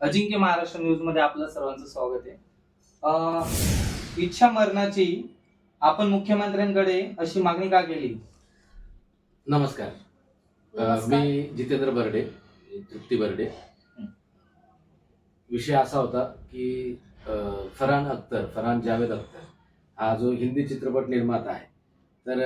अजिंक्य महाराष्ट्र न्यूजमध्ये आपलं सर्वांचं स्वागत आहे. अं, इच्छा मरणाची आपण मुख्यमंत्र्यांकडे अशी मागणी का केली? नमस्कार. मी जितेंद्र बर्डे तृप्ती बर्डे. विषय असा होता की फरहान अख्तर फरहान जावेद अख्तर हा जो हिंदी चित्रपट निर्माता आहे तर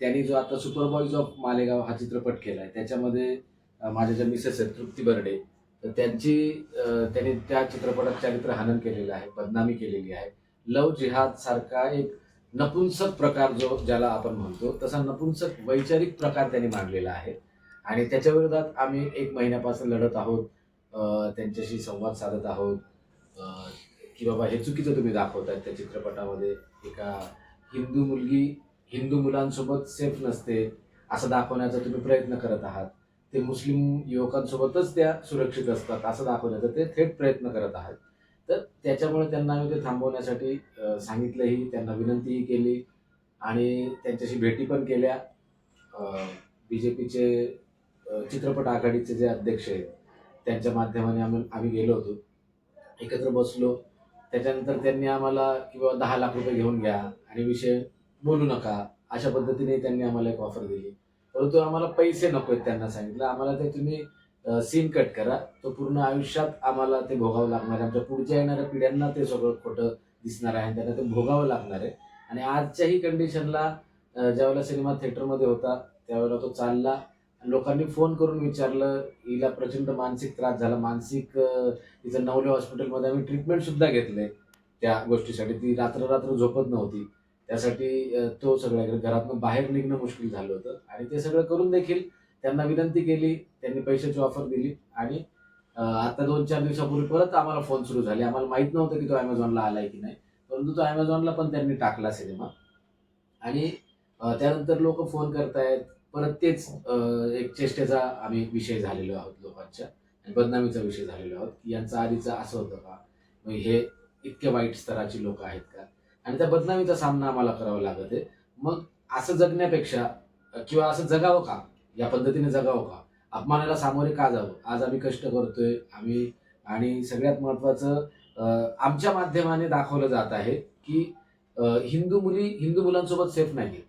त्यांनी जो आता सुपर बॉईज ऑफ मालेगाव हा चित्रपट केला आहे त्याच्यामध्ये माझ्या ज्या मिसेस आहेत तृप्ती बर्डे तर त्यांची त्यांनी त्या चित्रपटात चारित्र हनन केलेलं आहे बदनामी केलेली आहे. लव जिहाद सारखा एक नपुंसक प्रकार जो ज्याला आपण म्हणतो तसा नपुंसक वैचारिक प्रकार त्यांनी मांडलेला आहे. आणि त्याच्या विरोधात आम्ही एक महिन्यापासून लढत आहोत त्यांच्याशी संवाद साधत आहोत की बाबा हे चुकीचं तुम्ही दाखवताय त्या चित्रपटामध्ये. एका हिंदू मुलगी हिंदू मुलांसोबत सेफ नसते असं दाखवण्याचा तुम्ही प्रयत्न करत आहात. ते मुस्लिम युवकांसोबतच त्या सुरक्षित असतात असं दाखवण्याचा ते थेट प्रयत्न करत आहात. तर त्याच्यामुळे त्यांना आम्ही ते थांबवण्यासाठी सांगितलंही त्यांना विनंतीही केली आणि त्यांच्याशी भेटी पण केल्या. बी जे पीचे चित्रपट आघाडीचे जे अध्यक्ष आहेत त्यांच्या माध्यमाने आम्ही आम्ही गेलो होतो. एकत्र बसलो. त्याच्यानंतर त्यांनी आम्हाला किंवा दहा लाख रुपये घेऊन घ्या आणि विषय बोलू नका अशा पद्धतीने त्यांनी आम्हाला एक ऑफर दिली. परंतु आम्हाला पैसे नको आहेत त्यांना सांगितलं. आम्हाला ते तुम्ही सीन कट करा. तो पूर्ण आयुष्यात आम्हाला ते भोगावं लागणार आहे. आमच्या पुढच्या येणाऱ्या पिढ्यांना ते सगळं खोटं दिसणार आहे त्यांना ते भोगावं लागणार आहे. आणि आजच्याही कंडिशनला ज्यावेळेला सिनेमा थिएटरमध्ये होता त्यावेळेला तो चालला. लोकांनी फोन करून विचारलं. हिला प्रचंड मानसिक त्रास झाला. मानसिक तिचं नवले हॉस्पिटलमध्ये आम्ही ट्रीटमेंट सुद्धा घेतले त्या गोष्टीसाठी. ती रात्र रात्र झोपत नव्हती. त्यासाठी तो सगळ्याकडे घरातून बाहेर निघणं मुश्किल झालं होतं. आणि ते सगळं करून देखील त्यांना विनंती केली त्यांनी पैशाची ऑफर दिली आणि आता दोन चार दिवसापूर्वी परत आम्हाला फोन सुरू झाले. आम्हाला माहीत नव्हतं की तो अमेझॉनला आलाय की नाही. परंतु तो अमेझॉनला पण त्यांनी टाकला सिनेमा. आणि त्यानंतर लोक फोन करतायत. परत तेच एक चेष्टेचा आम्ही विषय झालेलो आहोत लोकांच्या. आणि बदनामीचा विषय झालेलो आहोत. की यांचं आधीचा असं होतं का? मग हे इतके वाईट स्तराची लोक आहेत का? आणि त्या बदनामीचा सामना आम्हाला करावा लागत आहे. मग असं जगण्यापेक्षा किंवा असं जगावं का? या पद्धतीने जगावं का? अपमानाला सामोरे का जावं? आज आम्ही कष्ट करतोय आम्ही आणि सगळ्यात महत्वाचं आमच्या माध्यमाने दाखवलं जात आहे की हिंदू मुली हिंदू मुलांसोबत सेफ नाही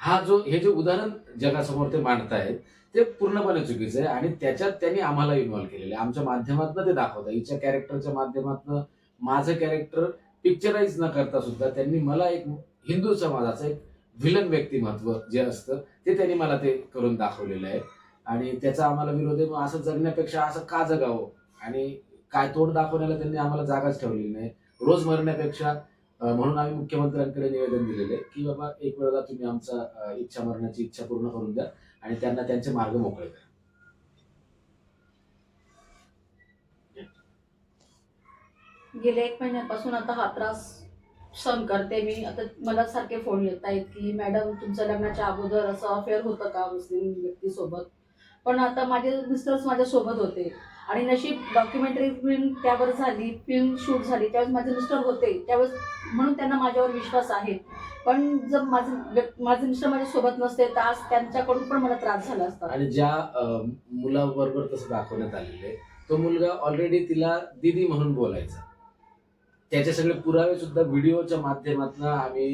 हा जो हे जे उदाहरण जगासमोर ते मांडतायत ते पूर्णपणे चुकीचं आहे आणि त्याच्यात त्यांनी आम्हाला इन्व्हॉल्व्ह केलेलं आहे. आमच्या माध्यमातून ते दाखवतात हिच्या कॅरेक्टरच्या माध्यमातून माझं कॅरेक्टर पिक्चराईज न करता सुद्धा त्यांनी मला एक हिंदू समाजाचं एक व्हिलन व्यक्तिमत्व जे असतं ते त्यांनी मला ते करून दाखवलेलं आहे. आणि त्याचा आम्हाला विरोध आहे. मग असं जगण्यापेक्षा असं का जगावं? आणि काय तोंड दाखवण्याला त्यांनी आम्हाला जागाच ठेवलेली नाही. रोज मरण्यापेक्षा म्हणून आम्ही मुख्यमंत्र्यांकडे निवेदन दिलेलं आहे की बाबा एक वेळेला तुम्ही आमचा इच्छा मरण्याची इच्छा पूर्ण करून द्या आणि त्यांना त्यांचे मार्ग मोकळे करा. गेल्या एक महिन्यापासून आता हा त्रास सहन करते मी. आता मला सारखे फोन येत आहेत की मॅडम तुमच्या लग्नाच्या अगोदर असं अफेअर होतं का मुस्लिम व्यक्तीसोबत? पण आता माझे मिस्टर्स माझ्यासोबत होते. आणि नशीब डॉक्युमेंटरी फिल्म त्यावर झाली फिल्म शूट झाली त्यावेळेस माझे मिस्टर होते. त्यावेळेस म्हणून त्यांना माझ्यावर विश्वास आहे. पण जर माझे व्यक्- माझे मिस्टर माझ्यासोबत नसते तर आज त्यांच्याकडून पण मला त्रास झाला असता. आणि ज्या मुलाबरोबर तसं दाखवण्यात आलेलं आहे तो मुलगा ऑलरेडी तिला दिदी म्हणून बोलायचा. त्याचे सगळे पुरावे सुद्धा व्हिडिओच्या माध्यमातून आम्ही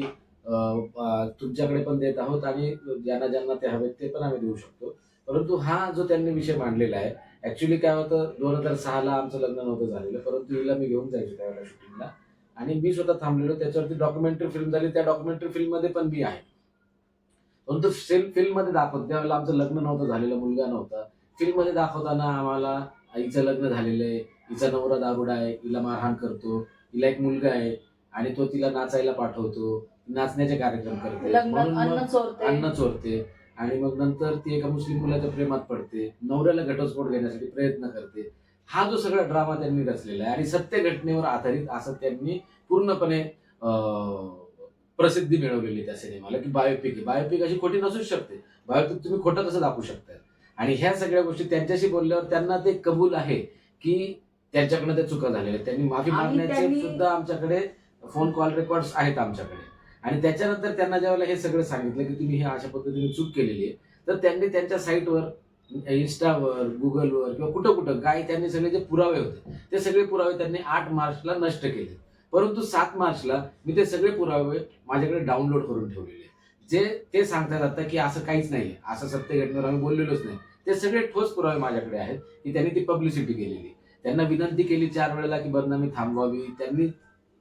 तुमच्याकडे पण देत आहोत आणि ज्यांना ज्यांना ते हवेत ते पण आम्ही देऊ शकतो. परंतु हा जो त्यांनी विषय मांडलेला आहे ऍक्च्युली काय होतं दोन हजार सहाला आमचं लग्न नव्हतं झालेलं परंतु हिला मी घेऊन जायचो त्यावेळेला शूटिंगला आणि मी स्वतः थांबलेलो त्याच्यावरती डॉक्युमेंटरी फिल्म झाली त्या डॉक्युमेंटरी फिल्ममध्ये पण मी आहे. परंतु फिल्ममध्ये दाखवत त्यावेळेला आमचं लग्न नव्हतं झालेलं मुलगा नव्हता. फिल्ममध्ये दाखवताना आम्हाला हिचं लग्न झालेलं आहे हिचा नवरा दारुडा आहे हिला मारहाण करतो. हिला एक मुलगा आहे आणि तो तिला नाचायला पाठवतो. नाचण्याचे कार्यक्रम करते. मग अन्न चोरते. अन्न चोरते. आणि मग नंतर ती एका मुस्लिम मुलाच्या प्रेमात पडते. नवऱ्याला घटस्फोट घेण्यासाठी प्रयत्न करते. हा जो सगळा ड्रामा त्यांनी रचलेला आहे आणि सत्य घटनेवर आधारित असं त्यांनी पूर्णपणे अं, प्रसिद्धी मिळवलेली त्या सिनेमाला की बायोपिक आहे. बायोपिक अशी खोटी नसूच शकते. बायोपिक तुम्ही खोटं कसं दाखवू शकता आणि ह्या सगळ्या गोष्टी त्यांच्याशी बोलल्यावर त्यांना ते कबूल आहे की त्यांच्याकडनं त्या चुका झालेल्या. त्यांनी माफी आणि मागण्याचे त्यांनी- सुद्धा आमच्याकडे फोन कॉल रेकॉर्ड्स आहेत आमच्याकडे आणि त्याच्यानंतर त्यांना ज्यावेळेला हे सगळं सांगितलं की तुम्ही हे अशा पद्धतीने चूक केलेली आहे तर त्यांनी त्यांच्या साईटवर इन्स्टावर गुगलवर किंवा कुठं कुठं काय त्यांनी सगळे जे पुरावे होते ते सगळे पुरावे त्यांनी आठ मार्चला नष्ट केले परंतु सात मार्चला मी ते सगळे पुरावे माझ्याकडे डाउनलोड करून ठेवलेले आहेत. जे ते सांगतात आता की असं काहीच नाही असं सत्य घटनेवर आम्ही बोललेलोच नाही ते सगळे ठोस पुरावे माझ्याकडे आहेत की त्यांनी ती पब्लिसिटी केलेली त्यांना विनंती केली चार वेळेला की बदनामी थांबवावी. त्यांनी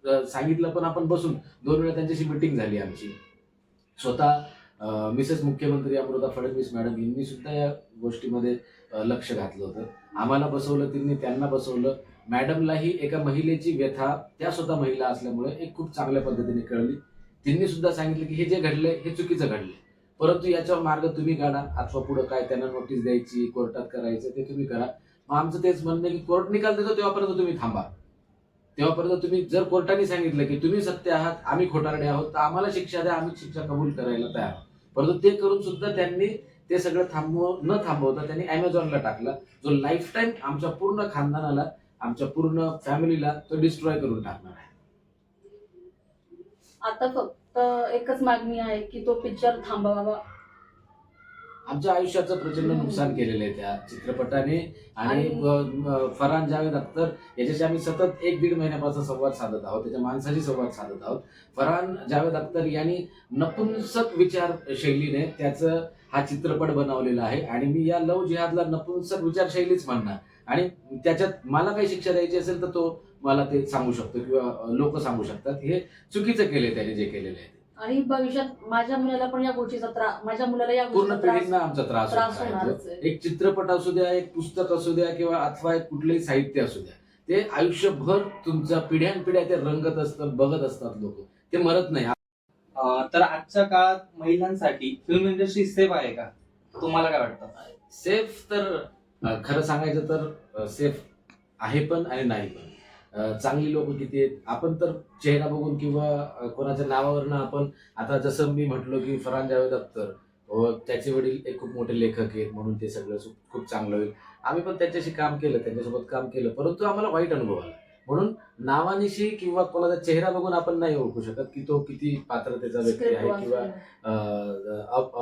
सांगितलं पण आपण बसून दोन वेळा त्यांच्याशी मिटिंग झाली आमची. स्वतः मिसेस मुख्यमंत्री अमृता फडणवीस मॅडम यांनी सुद्धा या गोष्टीमध्ये लक्ष घातलं होतं. आम्हाला बसवलं त्यांनी त्यांना बसवलं. मॅडमलाही एका महिलेची व्यथा त्या स्वतः महिला असल्यामुळे एक खूप चांगल्या पद्धतीने कळली. त्यांनी सुद्धा सांगितलं की हे जे घडलंय हे चुकीचं घडलंय. परंतु याच्यावर मार्ग तुम्ही काढा अथवा पुढं काय त्यांना नोटीस द्यायची कोर्टात करायचं ते तुम्ही करा. आमचं तेच म्हणणं की कोर्ट निकाल देतो तेव्हापर्यंत तुम्ही थांबा. तेव्हापर्यंत तुम्ही जर कोर्टाने सांगितलं की तुम्ही सत्य आहात आम्ही खोटारडे आहोत तर आम्हाला शिक्षा द्या आम्ही शिक्षा कबूल करायला तयार परंतु ते करून सुद्धा त्यांनी ते सगळं थांबव न थांबवता त्यांनी अमेझॉनला टाकला. जो लाईफ टाईम आमच्या पूर्ण खानदानाला आमच्या पूर्ण फॅमिलीला तो डिस्ट्रॉय करून टाकणार आहे. आता फक्त एकच मागणी आहे की तो पिक्चर थांबवावा. आमच्या आयुष्याचं प्रचंड नुकसान केलेलं आहे त्या चित्रपटाने. आणि फरहान जावेद अख्तर याच्याशी आम्ही सतत एक दीड महिन्यापासून संवाद साधत आहोत त्याच्या माणसाशी संवाद साधत आहोत. फरहान जावेद अख्तर यांनी नपुंसक विचार शैलीने त्याचं हा चित्रपट बनवलेला आहे. आणि मी या लव जिहादला नपुंसक विचारशैलीच म्हणणार आणि त्याच्यात मला काही शिक्षा द्यायची असेल तर तो मला ते सांगू शकतो किंवा लोक सांगू शकतात. हे चुकीचं केले त्याने जे केलेलं आहे. आणि भविष्यात माझ्या मुलाला पण या गोष्टीचा त्रास माझ्या मुलाला या पूर्ण गोष्टीचा पिढींना आमचा त्रास त्रास होत. आहे होणारच आहे. एक चित्रपट असू द्या एक पुस्तक असू द्या किंवा अथवा एक कुठलंही साहित्य असू द्या ते आयुष्यभर तुमच्या पिढ्यानपिढ्या ते रंगत असतात बघत असतात लोक. ते मरत नाही. अं, तर आजच्या काळात महिलांसाठी फिल्म इंडस्ट्री सेफ आहे का? तुम्हाला काय वाटतं? सेफ तर अं, खरं सांगायचं तर सेफ आहे पण आणि नाही पण. चांगली लोक किती आहेत? आपण तर चेहरा बघून किंवा कोणाच्या नावावरनं आपण आता जसं मी म्हटलो की फरहान जावेद अख्तर त्याचे वडील एक खूप मोठे लेखक आहेत म्हणून ते सगळं खूप चांगलं होईल. आम्ही पण त्यांच्याशी काम केलं त्यांच्यासोबत काम केलं परंतु आम्हाला वाईट अनुभव आला. म्हणून नावानिशी किंवा कोणाचा चेहरा बघून आपण नाही ओळखू शकत की तो किती पात्रतेचा व्यक्ती आहे किंवा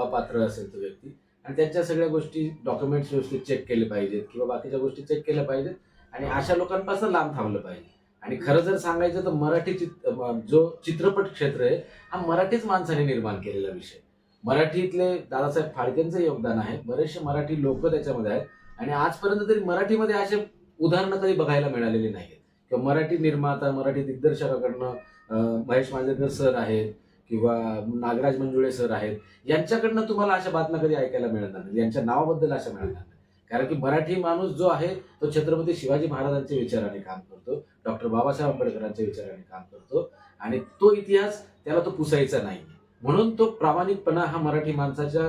अपात्र असेल तो व्यक्ती. आणि त्यांच्या सगळ्या गोष्टी डॉक्युमेंट्स व्यवस्थित चेक केले पाहिजेत किंवा बाकीच्या गोष्टी चेक केल्या पाहिजेत. आणि अशा लोकांपासून लांब थांबलं पाहिजे. आणि खरं जर सांगायचं तर मराठी चित जो चित्रपट क्षेत्र आहे हा मराठीच माणसाने निर्माण केलेला विषय. मराठीतले दादासाहेब फाळकेंचं योगदान आहे. बरेचसे मराठी लोक त्याच्यामध्ये आहेत. आणि आजपर्यंत तरी मराठीमध्ये असे उदाहरणं कधी बघायला मिळालेली नाहीत किंवा मराठी निर्माता मराठी दिग्दर्शकाकडनं महेश मांजरेकर सर आहेत किंवा नागराज मंजुळे सर आहेत यांच्याकडनं तुम्हाला अशा बातम्या कधी ऐकायला मिळणार नाही यांच्या नावाबद्दल अशा मिळणार नाही कारण की मराठी माणूस जो आहे तो छत्रपती शिवाजी महाराजांच्या विचाराने काम करतो डॉक्टर बाबासाहेब आंबेडकरांच्या विचाराने काम करतो आणि तो इतिहास त्याला तो पुसायचा नाही. म्हणून तो प्रामाणिकपणा हा मराठी माणसाच्या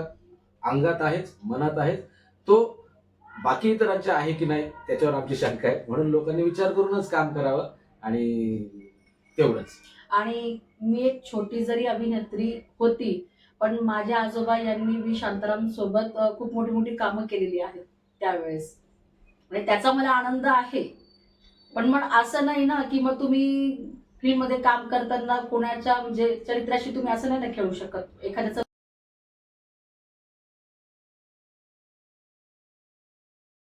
अंगात आहेच मनात आहेच. तो बाकी इतरांच्या आहे की नाही त्याच्यावर आमची शंका आहे. म्हणून लोकांनी विचार करूनच काम करावं आणि तेवढंच. आणि मी एक छोटी जरी अभिनेत्री होती पण माझ्या आजोबा यांनी मी शांताराम सोबत खूप मोठी मोठी कामं केलेली आहेत. त्यावेळेस. आणि त्याचा मला आनंद आहे. पण मग असं नाही ना की मग तुम्ही फिल्ममध्ये काम करताना कोणाच्या म्हणजे चरित्राशी तुम्ही असं नाही ना खेळू शकत. एखाद्याचं